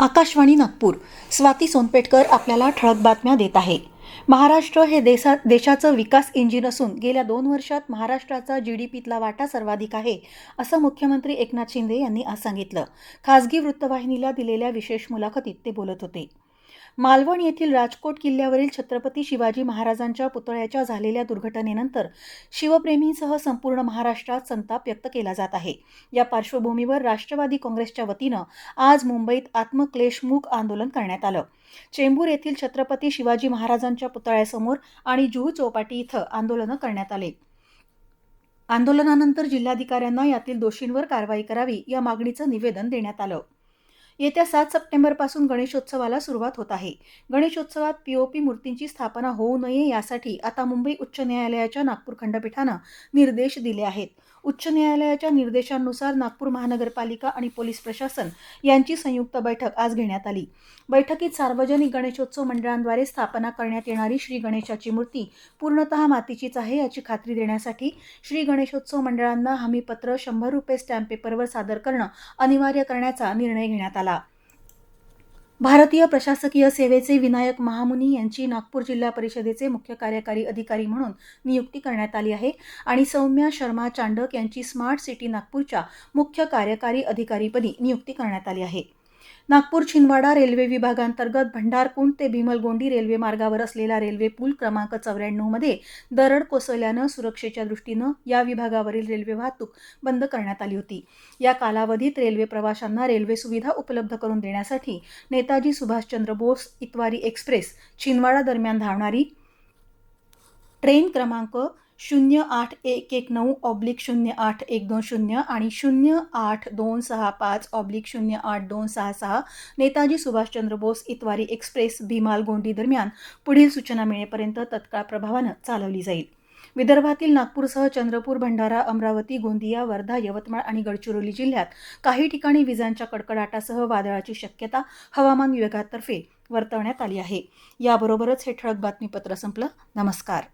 आकाशवाणी नागपूर. स्वाती सोनपेटकर आपल्याला ठळक बातम्या देत आहे. महाराष्ट्र हे देशा देशाचं विकास इंजिन असून गेल्या दोन वर्षात महाराष्ट्राचा जी डी पीतला वाटा सर्वाधिक आहे असं मुख्यमंत्री एकनाथ शिंदे यांनी आज सांगितलं. खासगी वृत्तवाहिनीला दिलेल्या विशेष मुलाखतीत ते बोलत होते. मालवण येथील राजकोट किल्ल्यावरील छत्रपती शिवाजी महाराजांच्या पुतळ्याच्या झालेल्या दुर्घटनेनंतर शिवप्रेमींसह संपूर्ण महाराष्ट्रात संताप व्यक्त केला जात आहे. या पार्श्वभूमीवर राष्ट्रवादी काँग्रेसच्या वतीनं आज मुंबईत आत्मक्लेशमुख आंदोलन करण्यात आलं. चेंबूर येथील छत्रपती शिवाजी महाराजांच्या पुतळ्यासमोर आणि जुहू चौपाटी इथं आंदोलनं करण्यात आले. आंदोलनानंतर जिल्हाधिकाऱ्यांना यातील दोषींवर कारवाई करावी या मागणीचं निवेदन देण्यात आलं. येत्या सात सप्टेंबरपासून गणेशोत्सवाला सुरुवात होत आहे. गणेशोत्सवात पीओपी मूर्तींची स्थापना होऊ नये यासाठी आता मुंबई उच्च न्यायालयाच्या नागपूर खंडपीठानं निर्देश दिले आहेत. उच्च न्यायालयाच्या निर्देशांनुसार नागपूर महानगरपालिका आणि पोलीस प्रशासन यांची संयुक्त बैठक आज घेण्यात आली. बैठकीत सार्वजनिक गणेशोत्सव मंडळांद्वारे स्थापना करण्यात येणारी श्री गणेशाची मूर्ती पूर्णतः मातीचीच आहे याची खात्री देण्यासाठी श्री गणेशोत्सव मंडळांना हमीपत्र शंभर रुपये स्टॅम्प पेपरवर सादर करणं अनिवार्य करण्याचा निर्णय घेण्यात आला. भारतीय प्रशासकीय सेवेचे विनायक महामुनी यांची नागपूर जिल्हा परिषदेचे मुख्य कार्यकारी अधिकारी म्हणून नियुक्ती करण्यात आली आहे. आणि सौम्या शर्मा चांडक यांची स्मार्ट सिटी नागपूरच्या मुख्य कार्यकारी अधिकारीपदी नियुक्ती करण्यात आली आहे. नागपूर छिंदवाडा रेल्वे विभागांतर्गत भंडारकुंड ते भीमलगोंडी रेल्वे मार्गावर असलेला रेल्वे पूल क्रमांक चौऱ्याण्णवमध्ये दरड कोसळल्यानं सुरक्षेच्या दृष्टीनं या विभागावरील रेल्वे वाहतूक बंद करण्यात आली होती. या कालावधीत रेल्वे प्रवाशांना रेल्वे सुविधा उपलब्ध करून देण्यासाठी नेताजी सुभाषचंद्र बोस इतवारी एक्सप्रेस छिंदवाडा दरम्यान धावणारी ट्रेन क्रमांक शून्य आठ एक एक नऊ ऑब्लिक शून्य आठ एक दोन शून्य आणि शून्य आठ दोन सहा पाच ऑब्लिक शून्य आठ दोन सहा सहा नेताजी सुभाषचंद्र बोस इतवारी एक्सप्रेस भीमाल गोंडी दरम्यान पुढील सूचना मिळेपर्यंत तत्काळ प्रभावानं चालवली जाईल. विदर्भातील नागपूरसह चंद्रपूर भंडारा अमरावती गोंदिया वर्धा यवतमाळ आणि गडचिरोली जिल्ह्यात काही ठिकाणी विजांच्या कडकडाटासह वादळाची शक्यता हवामान विभागातर्फे वर्तवण्यात आली आहे. याबरोबरच हे ठळक बातमीपत्र संपलं. नमस्कार.